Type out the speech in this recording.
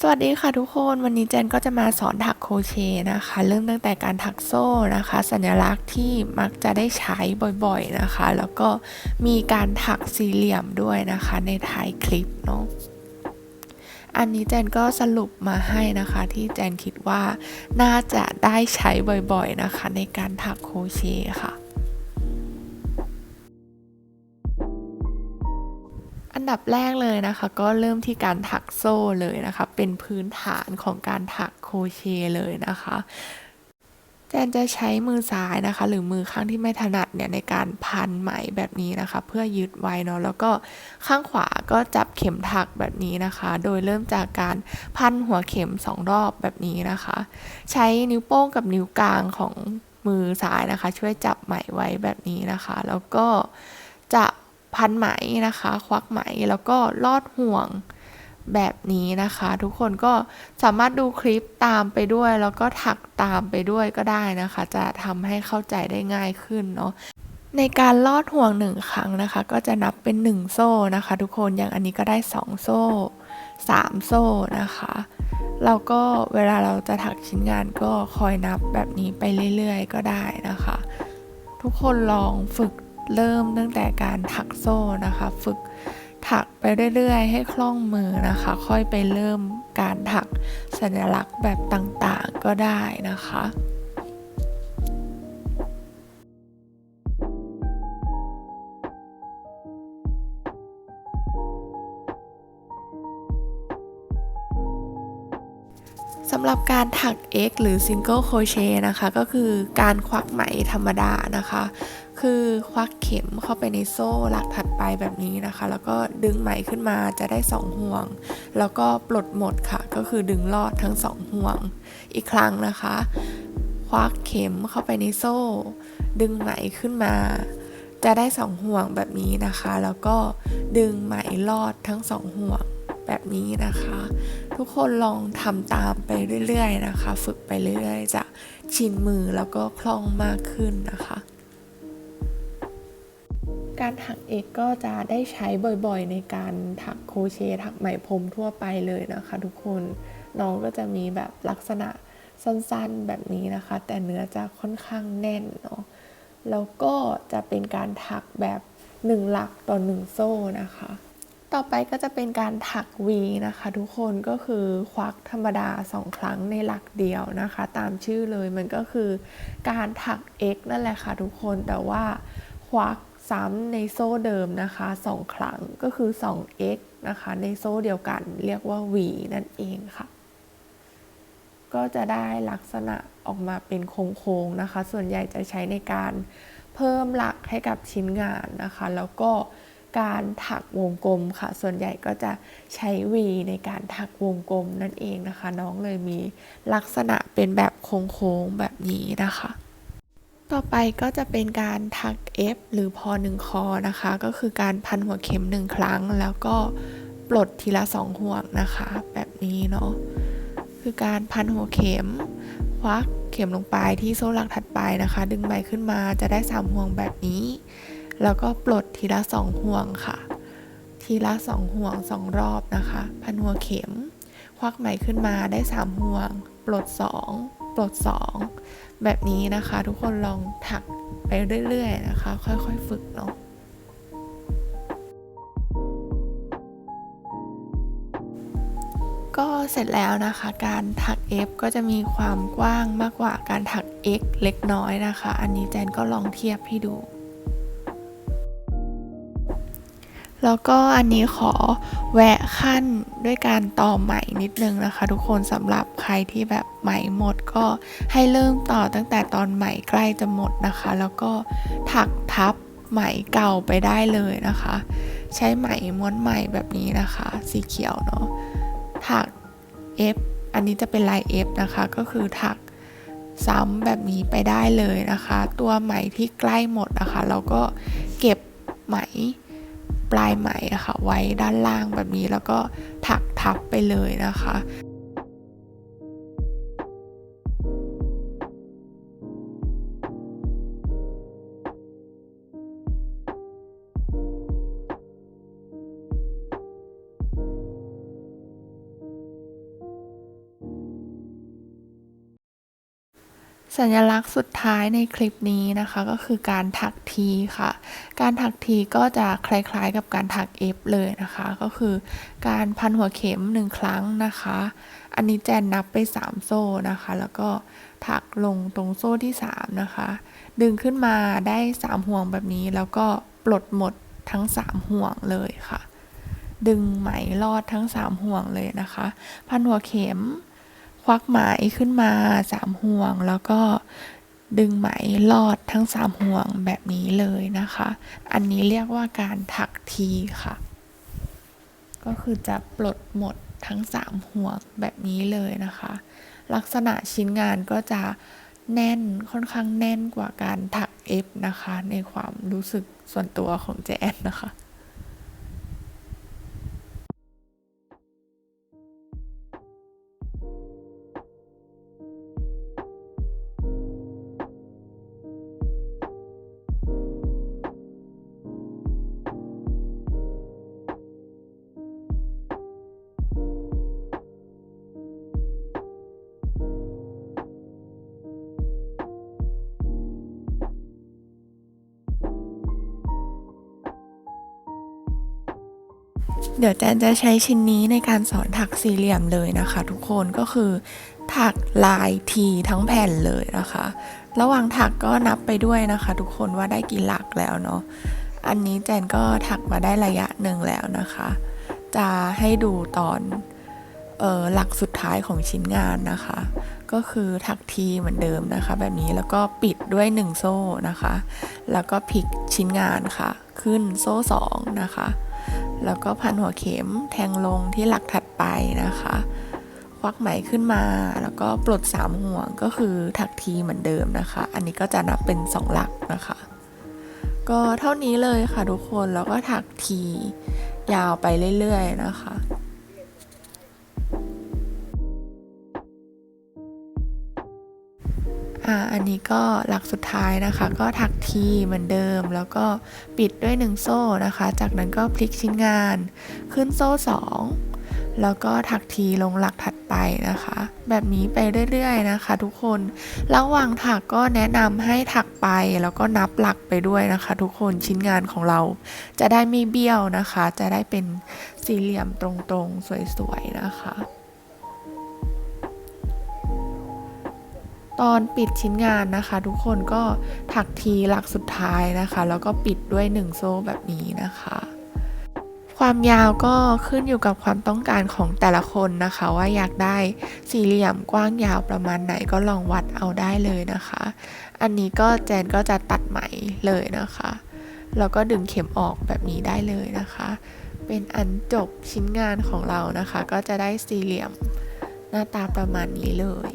สวัสดีค่ะทุกคนวันนี้เจนก็จะมาสอนถักโครเชต์นะคะ เริ่มตั้งแต่การถักโซ่นะคะ สัญลักษณ์ที่มักจะได้ใช้บ่อยๆนะคะ แล้วก็มีการถักสี่เหลี่ยมด้วยนะคะ ในท้ายคลิปเนาะอันนี้เจนก็สรุปมาให้นะคะ ที่เจนคิดว่าน่าจะได้ใช้บ่อยๆนะคะ ในการถักโครเชต์ค่ะ ดับแรกเลยนะคะ ก็เริ่มที่การถักโซ่เลยนะคะ เป็นพื้นฐานของการถักโครเชต์เลยนะคะแจนจะใช้มือซ้ายนะคะ หรือมือข้างที่ไม่ถนัดเนี่ยในการพันไหมแบบนี้นะคะ เพื่อยึดไว้เนาะแล้วก็ข้างขวาก็จับเข็มถักแบบนี้นะคะ โดยเริ่มจากการพันหัวเข็มสองรอบแบบนี้นะคะ ใช้นิ้วโป้งกับนิ้วกลางของมือซ้ายนะคะ ช่วยจับไหมไว้แบบนี้นะคะ แล้วก็จะ พันไหมนะคะ ควักไหมแล้วก็ลอดห่วงแบบนี้นะคะ ทุกคนก็สามารถดูคลิปตามไปด้วย แล้วก็ถักตามไปด้วยก็ได้นะคะ จะทำให้เข้าใจได้ง่ายขึ้นเนาะในการลอดห่วงหนึ่งครั้งนะคะ ก็จะนับเป็นหนึ่งโซ่นะคะ ทุกคนอย่างอันนี้ก็ได้สองโซ่สามโซ่นะคะแล้วก็เวลาเราจะถักชิ้นงานก็คอยนับแบบนี้ไปเรื่อยๆ ก็ได้นะคะ ทุกคนลองฝึก เริ่มตั้งแต่การถักโซ่นะคะ ฝึกถักไปเรื่อยๆ ให้คล่องมือนะคะ ค่อยไปเริ่มการถักสัญลักษณ์แบบต่างๆก็ได้นะคะ สำหรับการถัก X หรือ Single Crochet นะคะ ก็คือการควักไหมธรรมดานะคะ คือควักเข็มเข้าไปในโซ่หลักถัดไปแบบนี้นะคะ แล้วก็ดึงไหมขึ้นมาจะได้ 2 ห่วง แล้วก็ปลดหมดค่ะ ก็คือดึงลอดทั้ง 2 ห่วง อีกครั้งนะคะ ควักเข็มเข้าไปในโซ่ ดึงไหมขึ้นมา จะได้ 2 ห่วงแบบนี้นะคะ แล้วก็ดึงไหมลอดทั้ง 2 ห่วง แบบนี้นะคะ ทุกคนลองทำตามไปเรื่อยๆนะคะ ฝึกไปเรื่อยๆจะชินมือแล้วก็คล่องมากขึ้นนะคะ การถักเอกก็จะได้ใช้บ่อยๆ ในการถักโคเชต์ถักไหมพรมทั่วไปเลยนะคะ ทุกคนน้องก็จะมีแบบลักษณะสั้นๆแบบนี้นะคะ แต่เนื้อจะค่อนข้างแน่นเนาะแล้วก็จะเป็นการถักแบบหนึ่งหลักต่อหนึ่งโซ่นะคะ ต่อไปก็จะเป็นการถัก V นะคะทุกคนก็คือควักธรรมดา 2 ครั้งในหลักเดียวนะคะ ตามชื่อเลยมันก็คือการถัก X นั่นแหละค่ะทุกคนแต่ว่าควักซ้ำในโซ่เดิมนะคะ 2 ครั้งก็คือ 2x นะคะ ในโซ่เดียวกันเรียกว่า V นั่นเองค่ะ ก็จะได้ลักษณะออกมาเป็นโค้งๆนะคะ ส่วนใหญ่จะใช้ในการเพิ่มหลักให้กับชิ้นงานนะคะ แล้วก็ การถักวงกลมค่ะ ส่วนใหญ่ก็จะใช้วีในการถักวงกลมนั่นเองนะคะ น้องเลยมีลักษณะเป็นแบบโค้งๆแบบนี้นะคะ ต่อไปก็จะเป็นการถัก F หรือพอหนึ่งคอนะคะ ก็คือการพันหัวเข็มหนึ่งครั้ง แล้วก็ปลดทีละสองห่วงนะคะ แบบนี้เนาะคือการพันหัวเข็มควักเข็มลงไปที่โซ่หลักถัดไปนะคะ ดึงใบขึ้นมาจะได้3ห่วงแบบนี้ แล้วก็ปลดทีละสองห่วงค่ะ ทีละสองห่วงสองรอบนะคะ พันหัวเข็ม ควักไหมขึ้นมาได้สามห่วง ปลดสองปลดสองแบบนี้นะคะ ทุกคนลองถักไปเรื่อยๆนะคะ ค่อยๆฝึกเนาะก็เสร็จแล้วนะคะ การถัก F ก็จะมีความกว้างมากกว่าการถัก X เล็กน้อยนะคะ อันนี้แจนก็ลองเทียบให้ดู แล้วก็อันนี้ขอแวะขั้นด้วยการต่อไหม่นิดนึงนะคะ ทุกคนสำหรับใครที่แบบไหมหมดก็ให้เริ่มต่อตั้งแต่ตอนไหมใกล้จะหมดนะคะ แล้วก็ถักทับไหมเก่าไปได้เลยนะคะ ใช้ไหมม้วนไหมแบบนี้นะคะ สีเขียวเนาะถัก F อันนี้จะเป็นลาย F นะคะ ก็คือถักซ้ำแบบนี้ไปได้เลยนะคะ ตัวไหมที่ใกล้หมดนะคะ เราก็เก็บไหม ปลายไหมอะค่ะไว้ด้านล่างแบบนี้แล้วก็ถักทับไปเลยนะคะ สัญลักษณ์สุดท้ายในคลิปนี้นะคะก็คือการถักทีค่ะ การถักทีก็จะคล้ายๆกับการถัก F เลยนะคะ ก็คือการพันหัวเข็มหนึ่งครั้งนะคะ อันนี้แจนนับไป 3 โซ่นะคะ แล้วก็ถักลงตรงโซ่ที่ 3 นะคะ ดึงขึ้นมาได้ 3 ห่วงแบบนี้ แล้วก็ปลดหมดทั้ง 3 ห่วงเลยค่ะ ดึงไหมลอดทั้ง 3 ห่วงเลยนะคะ พันหัวเข็ม ควักไหมขึ้นมา3ห่วง แล้วก็ดึงไหมลอดทั้ง3ห่วงแบบนี้เลยนะคะ อันนี้เรียกว่าการถักทีค่ะ ก็คือจะปลดหมดทั้ง3ห่วงแบบนี้เลยนะคะ ลักษณะชิ้นงานก็จะแน่นค่อนข้างแน่นกว่าการถักเอฟนะคะ ในความรู้สึกส่วนตัวของเจนนะคะ เดี๋ยวแจนจะใช้ชิ้นนี้ในการสอนถักสี่เหลี่ยมเลยนะคะ ทุกคนก็คือ ถักลายทีทั้งแผ่นเลยนะคะ ระหว่างถักก็นับไปด้วยนะคะ ทุกคนว่าได้กี่หลักแล้วเนาะอันนี้แจนก็ถักมาได้ระยะหนึ่งแล้วนะคะ จะให้ดูตอนออหลักสุดท้ายของชิ้นงานนะคะ ก็คือถักทีเหมือนเดิมนะคะ แบบนี้แล้วก็ปิดด้วยหนึ่งโซ่นะคะ แล้วก็พลิกชิ้นงานค่ะ ขึ้นโซ่สองนะคะ แล้วก็พันหัวเข็มแทงลงที่หลักถัดไปนะคะควักไหมขึ้นมาแล้วก็ปลดสามห่วงก็คือถักทีเหมือนเดิมนะคะ อันนี้ก็จะนับเป็นสองหลักนะคะ ก็เท่านี้เลยค่ะทุกคนแล้วก็ถักทียาวไปเรื่อยๆนะคะ อันนี้ก็หลักสุดท้ายนะคะ ก็ถักทีเหมือนเดิม แล้วก็ปิดด้วยหนึ่งโซ่นะคะ จากนั้นก็พลิกชิ้นงาน ขึ้นโซ่สองแล้วก็ถักทีลงหลักถัดไปนะคะ แบบนี้ไปเรื่อยๆนะคะ ทุกคนระหว่างถักก็แนะนำให้ถักไปแล้วก็นับหลักไปด้วยนะคะ ทุกคนชิ้นงานของเรา จะได้ไม่เบี้ยวนะคะ จะได้เป็นสี่เหลี่ยมตรงๆ สวยๆนะคะ ตอนปิดชิ้นงานนะคะ ทุกคนก็ถักทีหลักสุดท้ายนะคะ แล้วก็ปิดด้วยหนึ่งโซ่แบบนี้นะคะ ความยาวก็ขึ้นอยู่กับความต้องการของแต่ละคนนะคะ ว่าอยากได้สี่เหลี่ยมกว้างยาวประมาณไหนก็ลองวัดเอาได้เลยนะคะ อันนี้ก็แจนก็จะตัดไหมเลยนะคะแล้วก็ดึงเข็มออกแบบนี้ได้เลยนะคะ เป็นอันจบชิ้นงานของเรานะคะ ก็จะได้สี่เหลี่ยมหน้าตาประมาณนี้เลย